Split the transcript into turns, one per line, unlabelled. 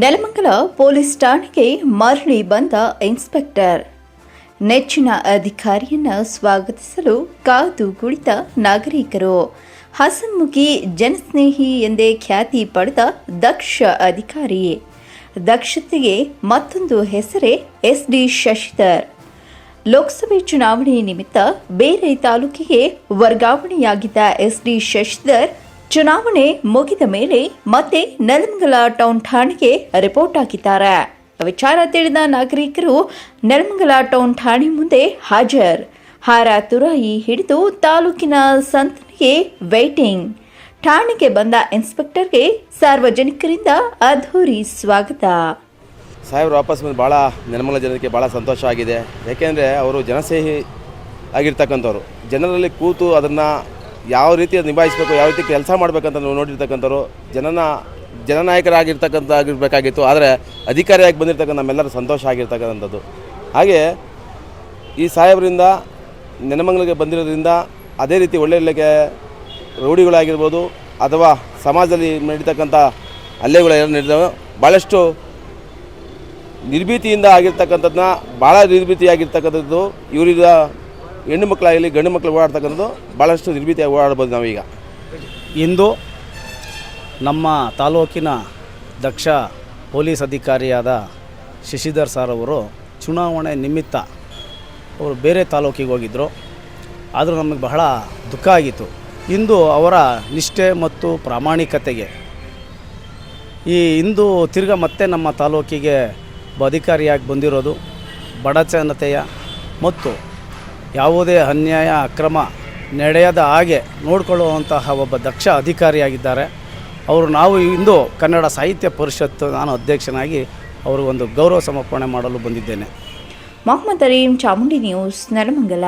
Nelamangala police ಠಾಣೆಗೆ ಮರಳಿ ಬಂದ ಇನ್ಸ್ಪೆಕ್ಟರ್. ನೆಚ್ಚಿನ ಅಧಿಕಾರಿಯನ್ನ ಸ್ವಾಗತಿಸಲು ಕಾದು ಕುಳಿತ ನಾಗರಿಕರು. ಹಸನ್ಮುಖಿ ಜನಸ್ನೇಹಿ ಎಂದೇ ಖ್ಯಾತಿ ಪಡೆದ ದಕ್ಷ ಅಧಿಕಾರಿ. ದಕ್ಷತೆಗೆ ಮತ್ತೊಂದು ಹೆಸರೇ ಎಸ್ ಡಿ ಶಶಿಧರ್. ಲೋಕಸಭೆ ಚುನಾವಣೆ ನಿಮಿತ್ತ ಬೇರೆ ತಾಲೂಕಿಗೆ ವರ್ಗಾವಣೆಯಾಗಿದ್ದ ಎಸ್ ಡಿ ಶಶಿಧರ್ ಚುನಾವಣೆ ಮುಗಿದ ಮೇಲೆ ಮತ್ತೆ ನೆಲಮಂಗಲ ಟೌನ್ ಠಾಣೆಗೆ ರಿಪೋರ್ಟ್ ಹಾಕಿದ್ದಾರೆ. ವಿಚಾರ ತಿಳಿದ ನಾಗರಿಕರು, ನೆಲಮಂಗಲ ಟೌನ್ ಠಾಣೆ ಮುಂದೆ ಹಾಜರ್. ಹಾರ ತುರಾಯಿ ಹಿಡಿದು ತಾಲೂಕಿನ ಸಂತನಿಗೆ ವೈಟಿಂಗ್ ಠಾಣೆಗೆ ಬಂದ ಇನ್ಸ್ಪೆಕ್ಟರ್ಗೆ ಸಾರ್ವಜನಿಕರಿಂದ ಅದ್ಧೂರಿ ಸ್ವಾಗತ.
ಸಾಹೇಬ್ರು, ವಾಪಸ್ ಬಂದು ಭಾಳ ನೆಲಮಂಗಲ ಜನಕ್ಕೆ ಭಾಳ ಸಂತೋಷ ಆಗಿದೆ. ಯಾಕೆಂದರೆ ಅವರು ಜನಸೇಹಿ ಆಗಿರ್ತಕ್ಕಂಥವ್ರು. ಜನರಲ್ಲಿ ಕೂತು ಅದನ್ನು ಯಾವ ರೀತಿ ನಿಭಾಯಿಸಬೇಕು, ಯಾವ ರೀತಿ ಕೆಲಸ ಮಾಡಬೇಕಂತ ನಾವು ನೋಡಿರ್ತಕ್ಕಂಥವ್ರು, ಜನನ ಜನನಾಯಕರಾಗಿರ್ತಕ್ಕಂಥ ಆಗಿರಬೇಕಾಗಿತ್ತು ಆದರೆ ಅಧಿಕಾರಿಯಾಗಿ ಬಂದಿರ್ತಕ್ಕಂಥ ನಮ್ಮೆಲ್ಲರ ಸಂತೋಷ ಆಗಿರ್ತಕ್ಕಂಥದ್ದು. ಹಾಗೆ ಈ ಸಾಹೇಬರಿಂದ ನೆನಮಂಗಲಿಗೆ ಬಂದಿರೋದ್ರಿಂದ ಅದೇ ರೀತಿ ಒಳ್ಳೆ ಒಳ್ಳೆಗೆ ರೌಡಿಗಳಾಗಿರ್ಬೋದು, ಅಥವಾ ಸಮಾಜದಲ್ಲಿ ನಡೀತಕ್ಕಂಥ ಹಲ್ಲೆಗಳು ನಡೆದವು ಭಾಳಷ್ಟು ನಿರ್ಭೀತಿಯಿಂದ ಆಗಿರ್ತಕ್ಕಂಥದ್ದನ್ನ ಭಾಳ ನಿರ್ಭೀತಿಯಾಗಿರ್ತಕ್ಕಂಥದ್ದು ಇವರಿಂದ ಹೆಣ್ಣು ಮಕ್ಕಳಾಗಲಿ, ಗಂಡು ಮಕ್ಕಳು ಓಡಾಡ್ತಕ್ಕಂಥದ್ದು ಭಾಳಷ್ಟು ನಿರ್ಭೀತಿಯಾಗಿ ಓಡಾಡ್ಬೋದು ನಾವೀಗ.
ಇಂದು ನಮ್ಮ ತಾಲೂಕಿನ ದಕ್ಷ ಪೊಲೀಸ್ ಅಧಿಕಾರಿಯಾದ ಶಶಿಧರ್ ಸರ್ ಅವರು ಚುನಾವಣೆ ನಿಮಿತ್ತ ಅವರು ಬೇರೆ ತಾಲೂಕಿಗೆ ಹೋಗಿದ್ದರು ಆದರೂ ನಮಗೆ ಬಹಳ ದುಃಖ ಆಗಿತ್ತು. ಇಂದು ಅವರ ನಿಷ್ಠೆ ಮತ್ತು ಪ್ರಾಮಾಣಿಕತೆಗೆ ಈ ಇಂದು ತಿರ್ಗ ಮತ್ತೆ ನಮ್ಮ ತಾಲೂಕಿಗೆ ಅಧಿಕಾರಿಯಾಗಿ ಬಂದಿರೋದು ಬಡ ಜನತೆಯ ಮತ್ತು ಯಾವುದೇ ಅನ್ಯಾಯ, ಅಕ್ರಮ ನಡೆಯದ ಹಾಗೆ ನೋಡಿಕೊಳ್ಳುವಂತಹ ಒಬ್ಬ ದಕ್ಷ ಅಧಿಕಾರಿಯಾಗಿದ್ದಾರೆ. ಅವರು ನಾವು ಇಂದು ಕನ್ನಡ ಸಾಹಿತ್ಯ ಪರಿಷತ್ತು ನಾನು ಅಧ್ಯಕ್ಷನಾಗಿ ಅವರು ಒಂದು ಗೌರವ ಸಮರ್ಪಣೆ ಮಾಡಲು ಬಂದಿದ್ದೇನೆ.
ಮೊಹಮ್ಮದ್ ಅರೀಂ ಚಾಮುಂಡಿ ನ್ಯೂಸ್ ನೆಲಮಂಗಲ